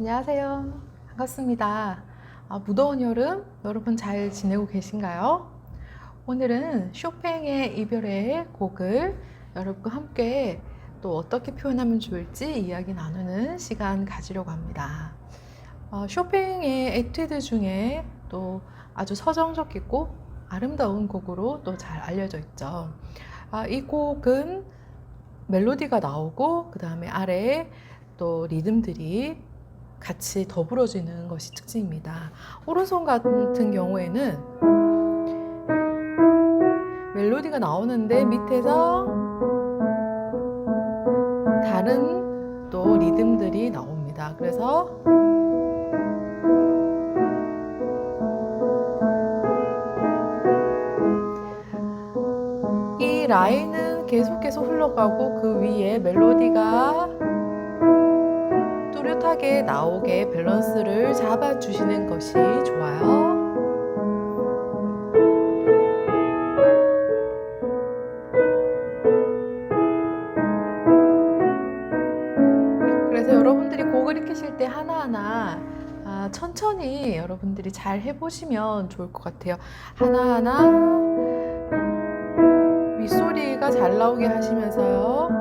안녕하세요. 반갑습니다. 아, 무더운 여름 여러분 잘 지내고 계신가요? 오늘은 쇼팽의 이별의 곡을 여러분과 함께 또 어떻게 표현하면 좋을지 이야기 나누는 시간 가지려고 합니다. 어, 쇼팽의 에뛰드 중에 또 아주 서정적이고 아름다운 곡으로 또 잘 알려져 있죠. 아, 이 곡은 멜로디가 나오고 그 다음에 아래에 또 리듬들이 같이 더불어지는 것이 특징입니다. 오른손 같은 경우에는 멜로디가 나오는데 밑에서 다른 또 리듬들이 나옵니다. 그래서 이 라인은 계속 해서 흘러가고 그 위에 멜로디가 뚜렷하게 나오게 밸런스를 잡아주시는 것이 좋아요. 그래서 여러분들이 곡을 익히실 때 하나하나 아, 천천히 여러분들이 잘 해보시면 좋을 것 같아요. 하나하나 윗소리가 잘 나오게 하시면서요.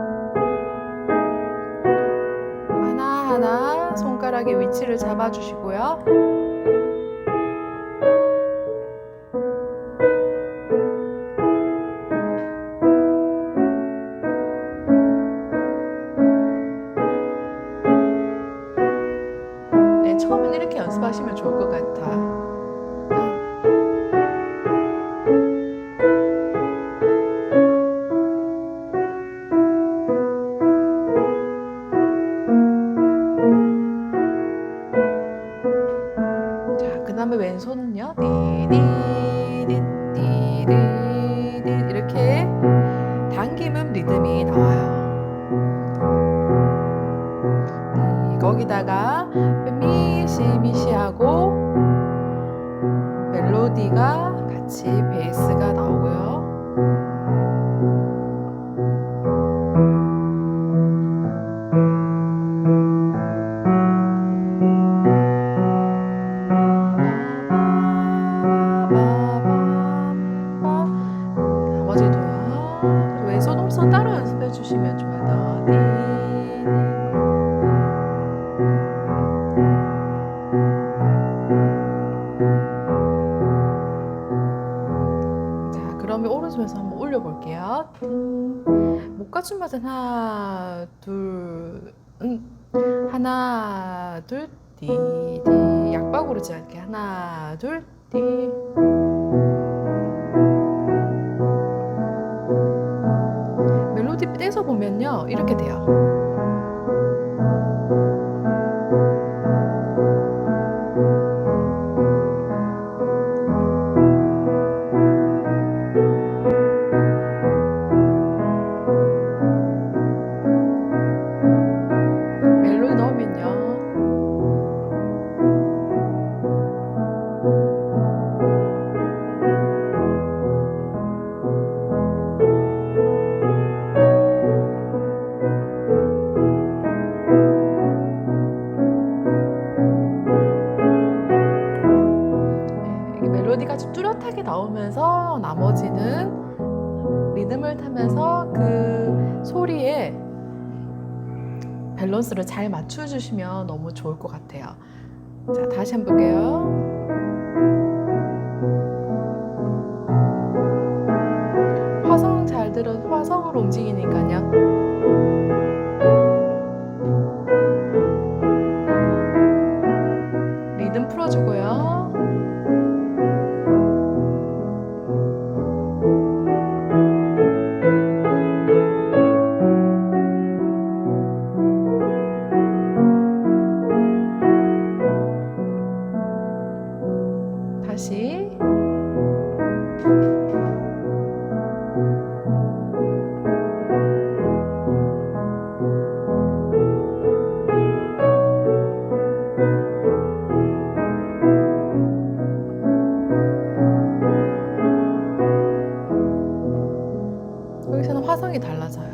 손가락의 위치를 잡아주시고요. 네, 처음엔 이렇게 연습하시면 좋을 것 같아. 같이 베이스가 나오 올려볼게요. 못 갖춘 맛은 하나, 둘, 음, 하나, 둘, 띠, 띠. 약박으로 지할게. 하나, 둘, 띠. 멜로디 떼서 보면요 이렇게 돼요. 좀 뚜렷하게 나오면서 나머지는 리듬을 타면서 그 소리에 밸런스를 잘 맞춰주시면 너무 좋을 것 같아요. 자, 다시 한번 볼게요. 화성 잘 들어 화성으로 움직이니까요. 여기서는 화성이 달라져요.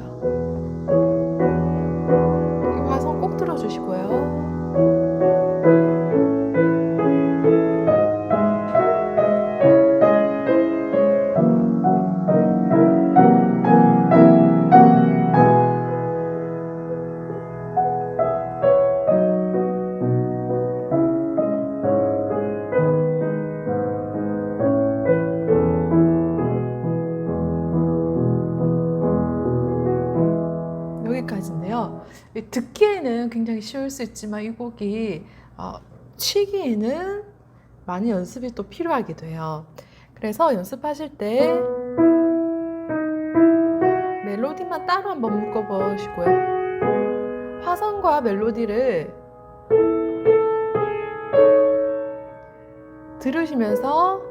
이 화성 꼭 들어주시고요. 듣기에는 굉장히 쉬울 수 있지만 이 곡이 어, 치기에는 많이 연습이 또 필요하기도 해요. 그래서 연습하실 때 멜로디만 따로 한번 묶어보시고요. 화성과 멜로디를 들으시면서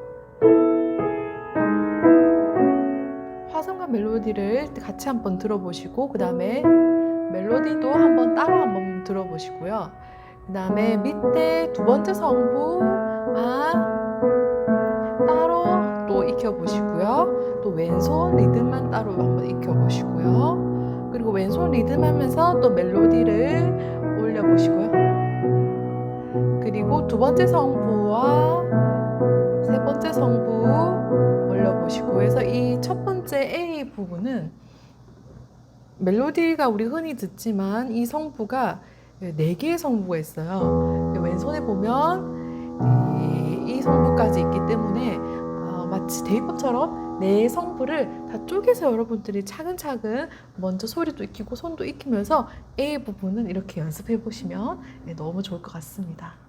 화성과 멜로디를 같이 한번 들어보시고 그 다음에 멜로디도 한번 따로 한번 들어보시고요. 그 다음에 밑에 두 번째 성부 만 따로 또 익혀보시고요. 또 왼손 리듬만 따로 한번 익혀보시고요. 그리고 왼손 리듬 하면서 또 멜로디를 올려보시고요. 그리고 두 번째 성부와 세 번째 성부 올려보시고 해서 이 첫 번째 A 부분은 멜로디가 우리 흔히 듣지만 이 성부가 네 개의 성부가 있어요. 왼손에 보면 이, 이 성부까지 있기 때문에 어, 마치 대입법처럼 네 성부를 다 쪼개서 여러분들이 차근차근 먼저 소리도 익히고 손도 익히면서 A 부분은 이렇게 연습해 보시면 네, 너무 좋을 것 같습니다.